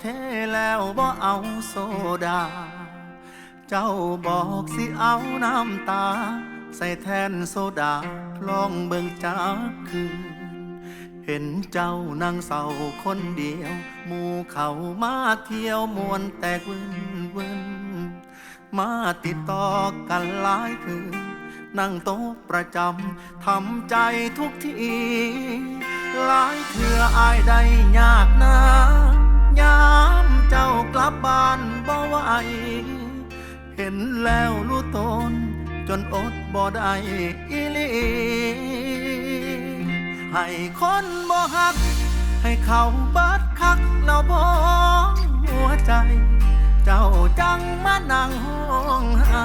เทแล้วบ่เอาโซดา เจ้าบอกสิเอาน้ำตา ใส่แทนโซดาลองเบิ่งจากคืน เห็นเจ้านั่งเศร้าคนเดียว หมู่เขามาเที่ยวมวนแตกวินวินมาติดต่อกันหลายคืน นั่งโต๊ะประจำทำใจทุกทีหลายเถื่ออายได้ยา เห็นแล้วรู้ตน จนอดบ่ได้อีลีให้คนบ่หัก ให้เขาบัดคักแล้วบ่หัวใจ เจ้าจังมานั่งห้องไห้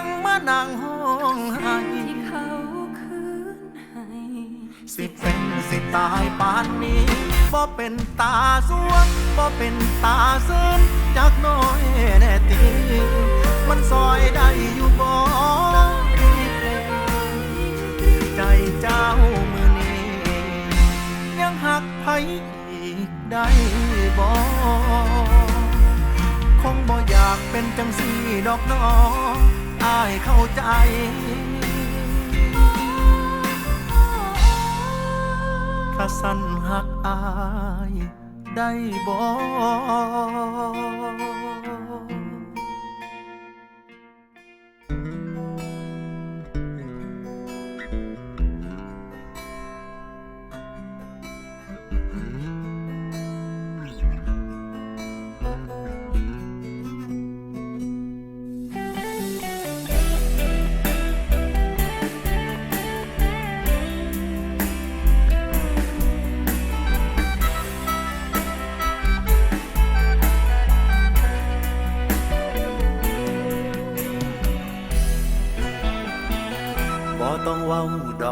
ังมานั่งห้องไห้ที่เขาคืนให้สิเป็นสิตายปานนี้บ่เป็นตาสวงบ่เป็นตาเสริมจากน้อยแน่ตีมันซอยได้อยู่บ่ใจเจ้ามือนี้ยังหักไผอีกได้บ่คงบ่อยากเป็นจังสีดอกน้อง อายเข้าใจถ้าสั้นหักอายได้บอก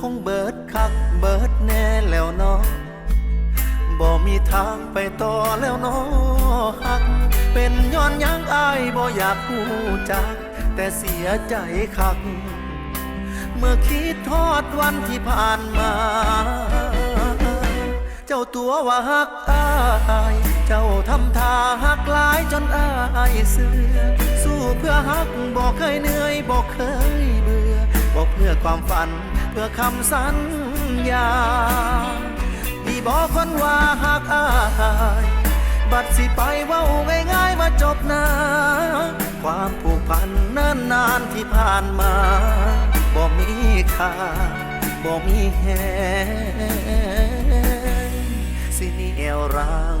คงเบิดคักเบิดแน่แล้วเนาะบ่มีทางไปต่อแล้วเนาะฮัก เป็นย้อนยังอายบ่อยากพูจัก แต่เสียใจคัก เมื่อคิดทอดวันที่ผ่านมา เจ้าตัวว่าฮักอาย เจ้าทำท่าฮักหลายจนอายเสือสู้เพื่อฮักบอกเคยเหนื่อยบอกเคยเบื่อบอกเพื่อความฝัน เพื่อคำสัญญาพี่บอกคนว่าฮักอายบัดสิไปเว่าง่ายๆมาจบนา ความผูกพันนิ่นนานที่ผ่านมาบ่มีค่าบ่มีแหงสิเนียวรัง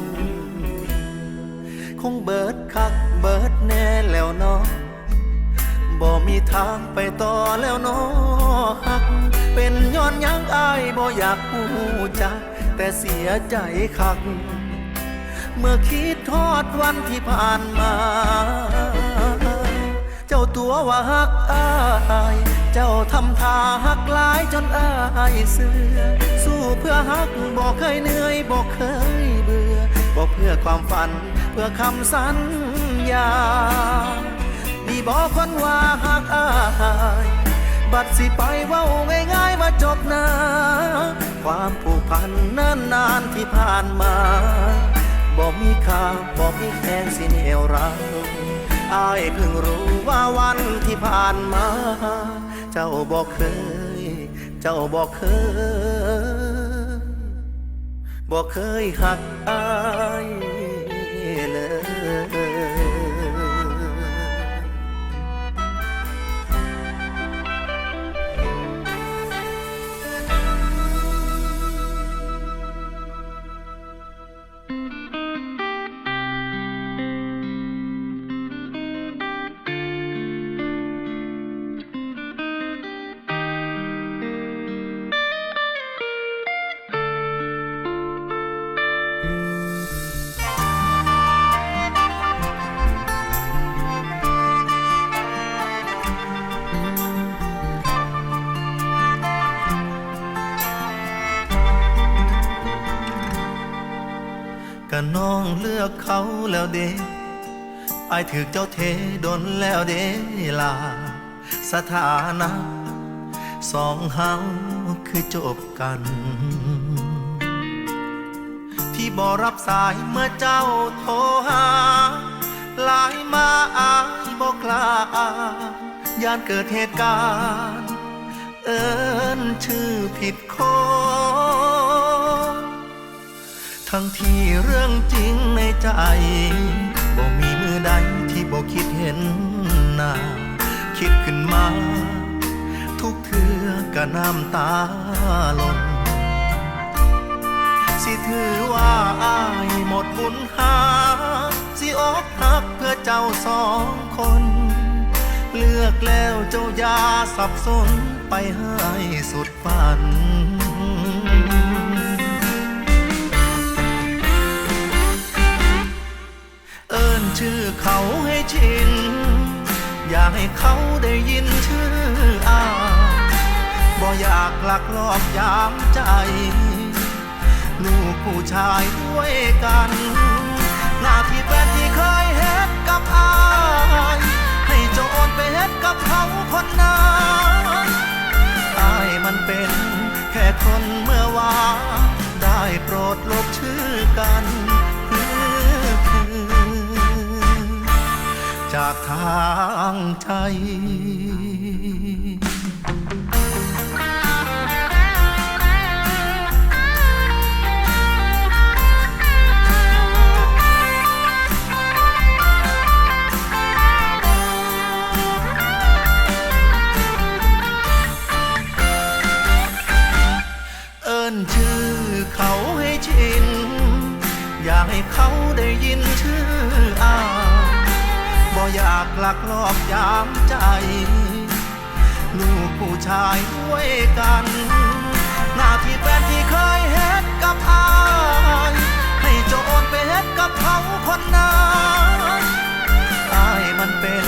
คงเบิดคักเบิดแน่แล้วเนาะบ่มีทางไปต่อแล้วเนาะฮัก เป็นย้อนยังอายบ่อยากหูจัก แต่เสียใจคัก เมื่อคิดทอดวันที่ผ่านมา เจ้าตัวว่าฮักอาย เจ้าทำท่าฮักหลายจนอายเสือสู้เพื่อฮักบอกเคยเหนื่อยบอกเคยเบื่อ บอกเพื่อความฝัน เพื่อคำสัญญา ดีบอกคนว่าฮักอายบัดสิไปเว่าง่ายๆมาจบนา ความผูกพันเนิ่นนานที่ผ่านมาบอกมีค่าบอกมีแขงสิเนียวรังอายเพิ่งรู้ว่าวันที่ผ่านมา เจ้าบอกเคย เจ้าบอกเคย บอกเคยหักอาย ก็น้องเลือกเขาแล้วเด้ไอถือเจ้าเทดนแล้วเด้ลา สถานะ สองเฮาคือจบกันที่บอรับสายเมื่อเจ้าโทรหาหลายมาอายบอกลาย่านเกิดเหตุการณ์ เอินชื่อผิดคน ทั้งที่เรื่องจริงในใจบ่มีมือใดที่บ่คิดเห็นหน้า คิดขึ้นมา ทุกเทือก็น้ำตาลงสิถือว่าอายหมดบุญหา สิอกหักเพื่อเจ้าสองคน เลือกแล้วเจ้ายาสับสนไปให้สุดฝัน ชื่อเขาให้ชิน อยากให้เขาได้ยินชื่ออาบ่อยากหลักลอบยามใจ ลูกผู้ชายด้วยกัน หน้าที่แฟนที่เคยเฮ็ดกับอาย ให้โจรไปเฮ็ดกับเขาคนนั้นอายมันเป็นแค่คนเมื่อวานได้โปรดลบชื่อกันากทาางใจ บ่อยากลักลอบยามใจ ลูกผู้ชายด้วยกัน หน้าที่แฟนที่เคยเฮ็ดกับอาย ให้โจรไปเฮ็ดกับเขาคนนั้นอายมันเป็น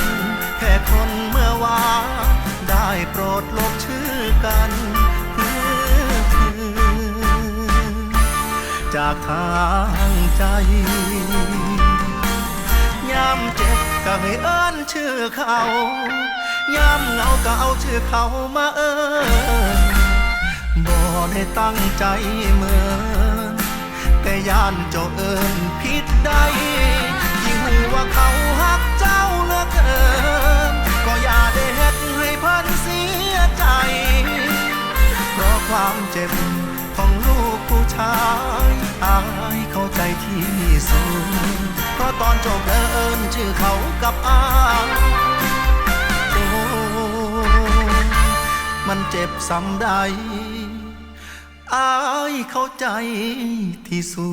แค่คนเมื่อวานได้โปรดลบชื่อกันจากทางใจยามเจ ก็ให้เอิ้นชื่อเขายามเหงาก็เอาชื่อเขามาเอิ้นบ่ได้ตั้งใจเหมือนแต่ย่านเจ้าเอิ้นผิดใดยิ่งหูว่าเขาหักเจ้าเหลือเกินก็อย่าได้เฮ็ดให้เพิ่นเสียใจ เพราะความเจ็บของลูก ท้ายอายเข้าใจที่สุดเพราะตอนจบเดินชื่อเขากับอายโอ้มันเจ็บซ้ำใดอายเข้าใจที่สุ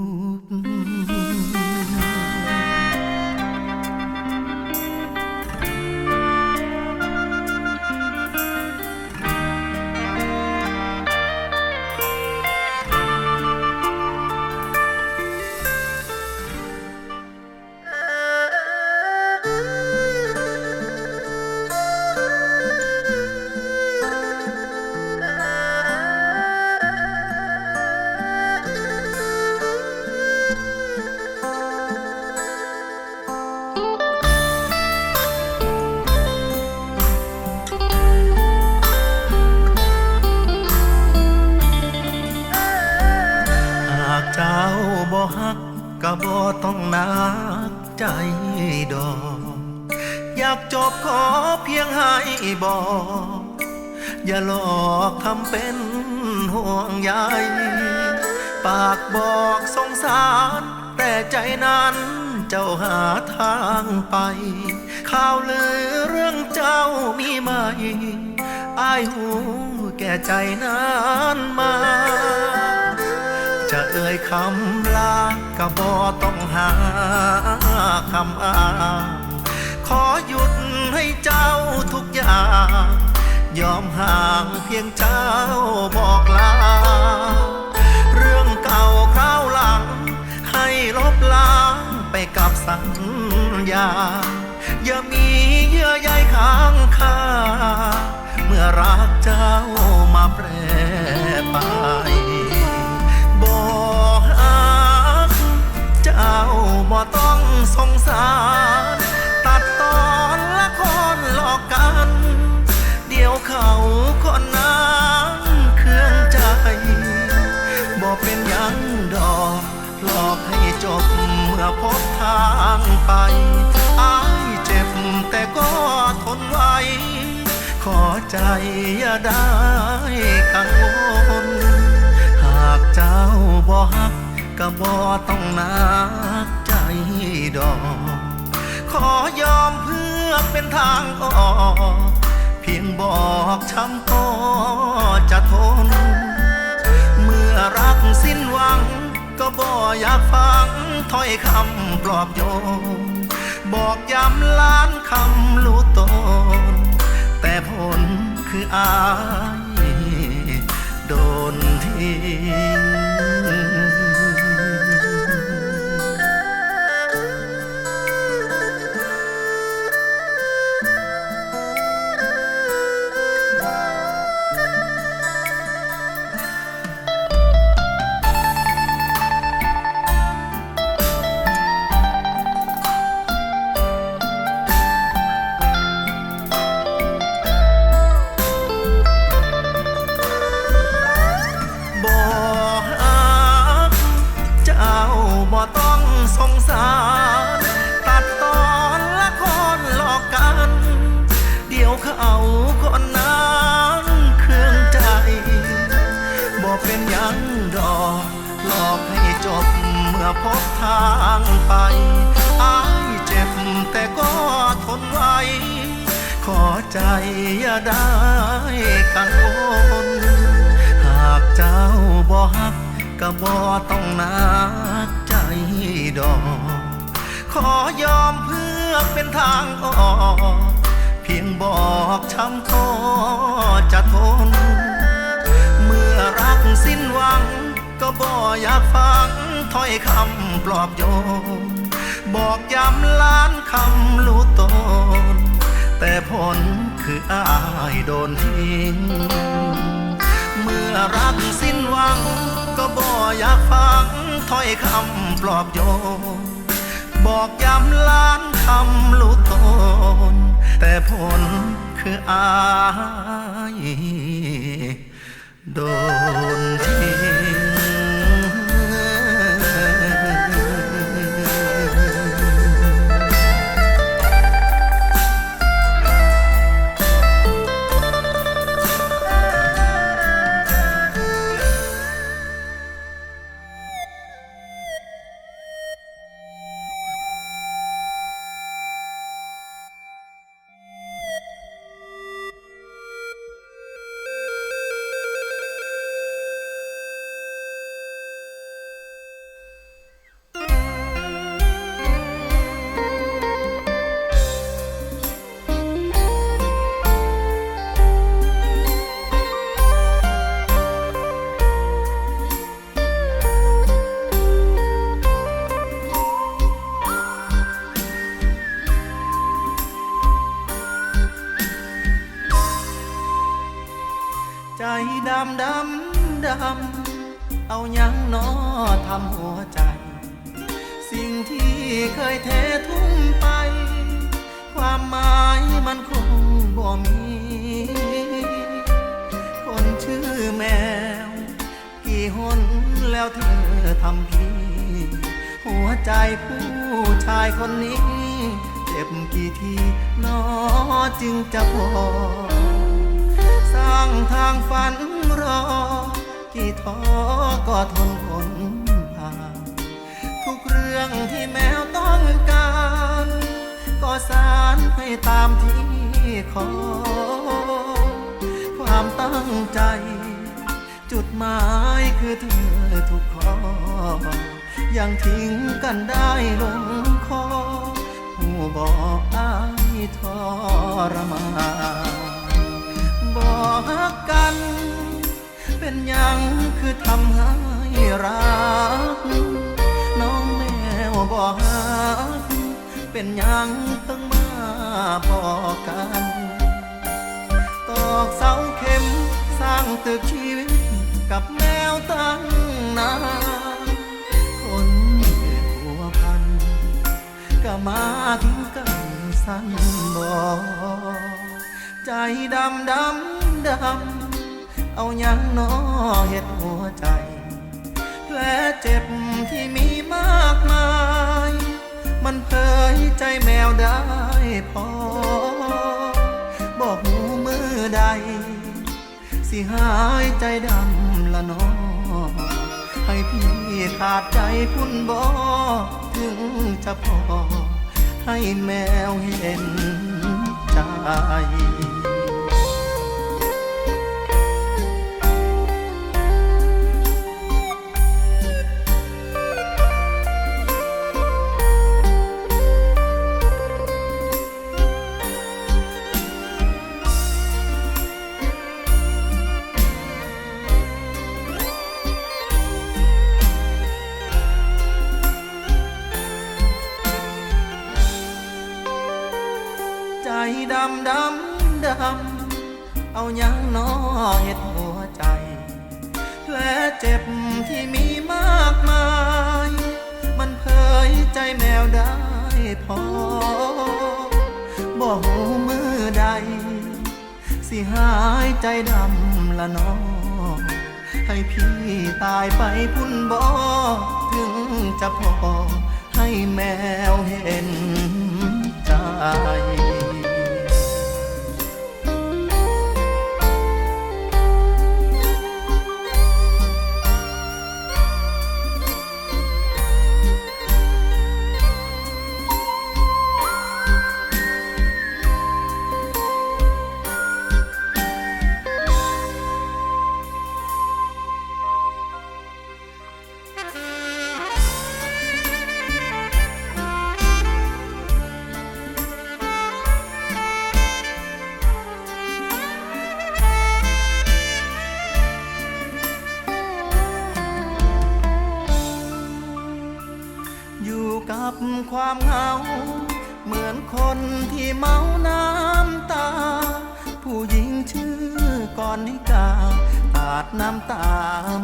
ด นักใจดอก อยากจบขอเพียงให้บอก อย่าหลอกทำเป็นห่วงใยปากบอกสงสาร แต่ใจนั้นเจ้าหาทางไป ข่าวลือเรื่องเจ้ามีไหมอายหูแก่ใจนั้นมา จะเอ่ยคำลาก็บ่ต้องหาคำอ้างขอหยุดให้เจ้าทุกอย่าง ยอมห่างเพียงเจ้าบอกลา เรื่องเก่าคราวหลัง ให้ลบล้างไปกับสัญญา อย่ามีเยื่อใยค้างคาเมื่อรักเจ้ามาแปรไปาบ่ต้องสงสาร ตัดตอนละครหลอกกัน เดี๋ยวเขาคนนั้นเครื่องใจบอกเป็นยังดอกหลอกให้จบเมื่อพบทางไปอายเจ็บแต่ก็ทนไว้ ขอใจอย่าได้กังวลหากเจ้าบ่ฮัก ก็บ่ต้องนักใจดอก ขอยอมเพื่อเป็นทางออก เพียงบอกช้ำก็จะทน เมื่อรักสิ้นหวัง ก็บ่อยากฟังถ้อยคำปลอบโยนบอกย้ำล้านคำรู้ตน แต่ผลคืออายโดนทิ้ง ต้องนักใจดอก ขอยอมเพื่อเป็นทางออก เพียงบอกช้ำก็จะทน เมื่อรักสิ้นหวัง ก็บ่อยากฟังถ้อยคำปลอบโยนบอกย้ำล้านคำรู้ตน แต่ผลคืออายโดนทิ้ง เมื่อรักสิ้นหวัง ก็บ่อยากฟังถ้อยคำปลอบโยนบอกย้ำล้านคำลูกตน แต่ผลคืออายโดนทิ้ง ดำดำดำ เอายังนอทำหัวใจ สิ่งที่เคยเททุ่มไป ความหมายมันคงบ่มี คนชื่อแมว กี่หนแล้วเธอทำพี่หัวใจผู้ชายคนนี้ เจ็บกี่ทีนอจึงจะพอสร้างทางฝัน รอ กี่ท้อก็ทนทนผ่านทุกเรื่องที่แมวต้องการ ก็สารให้ตามที่ขอ ความตั้งใจ จุดหมายคือเธอทุกข้อยังทิ้งกันได้ลงคอผู้บอกอายทรมานบอกกัน เป็นยังคือทำให้รัก น้องแมวบอกฮักเป็นยังเพิ่งมาบอกกัน ตอกเสาเข็มสร้างตึกชีวิตกับแมวตั้งนานคนเป็นผัวพันก็มาทิ้งกันสั้นบอกใจดำดำดำ เอายังนอเห็ดหัวใจ แผลเจ็บที่มีมากมาย มันเผยใจแมวได้พอ บอกหูมือใด สิหายใจดำละนอให้พี่ขาดใจคุณบอถึงจะพอ ให้แมวเห็นใจ ดำดำเอายังน้อเห็ดหัวใจ แผลเจ็บที่มีมากมาย มันเผยใจแมวได้พอบอกหูมือใด สิหายใจดำละน้อให้พี่ตายไปพุ่นบ่ถึงจะพอให้แมวเห็นใจ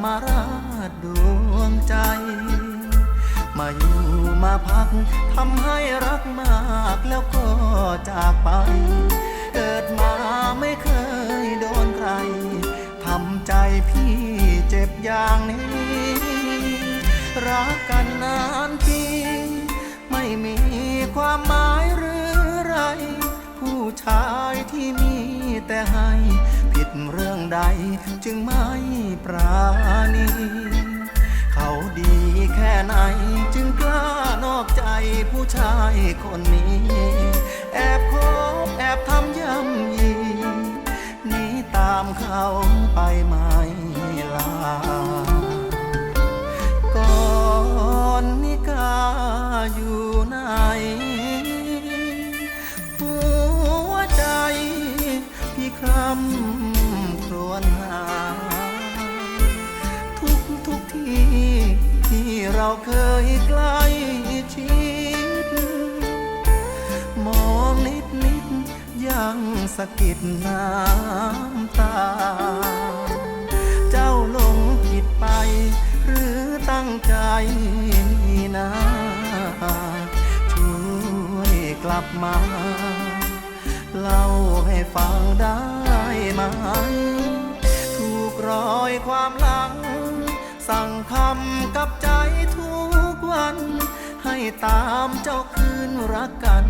มาราดดวงใจ มาอยู่มาพักทำให้รักมากแล้วก็จากไป เกิดมาไม่เคยโดนใครทำใจพี่เจ็บอย่างนี้ รักกันนานปีไม่มีความหมายหรือไร ผู้ชายที่มีแต่ให้ เรื่องใดจึงไม่ปราณี เขาดีแค่ไหนจึงกล้านอกใจผู้ชายคนนี้ แอบคบแอบทำย่ำยีหนีตามเขาไปไม่ลา ตามเจ้าคืนรักกัน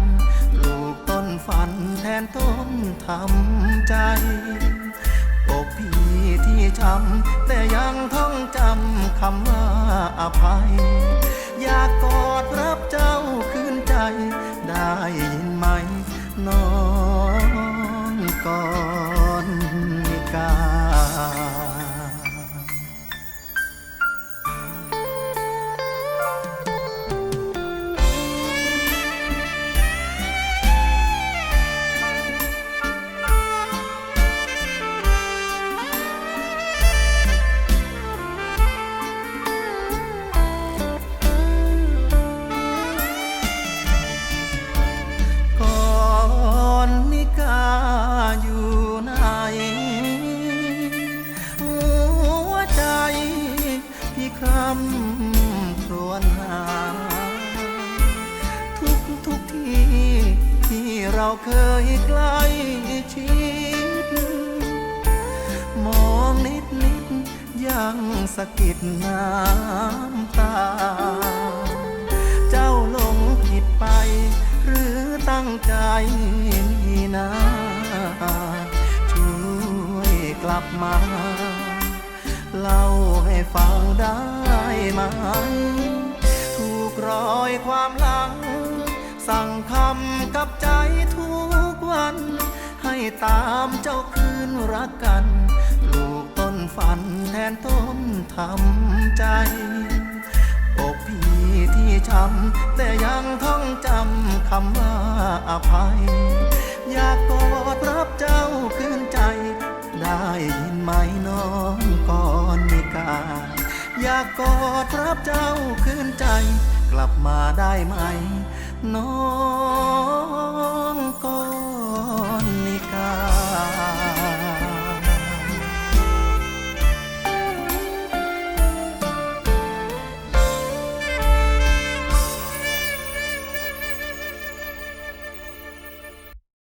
ลูกต้นฝันแทนต้นทำใจอกพี่ที่ช้ำแต่ยังท่องจำคำว่าอภัย อยากกอดรับเจ้าคืนใจ ได้ยินไหมน้องก่อนกา สะกิดน้ำตา เจ้าหลงผิดไป หรือตั้งใจนะช่วยกลับมา เล่าให้ฟังได้ไหม ถูกรอยความหลัง สั่งคำกับใจทุกวัน ให้ตามเจ้าคืนรักกันลูก ฝันแทนต้นทำใจ อกพี่ที่ช้ำแต่ยังท่องจำคำว่าอภัย อยากกอดรับเจ้าคืนใจ ได้ยินไหมน้องก่อนนิกา อยากกอดรับเจ้าคืนใจ กลับมาได้ไหม น้องก่อน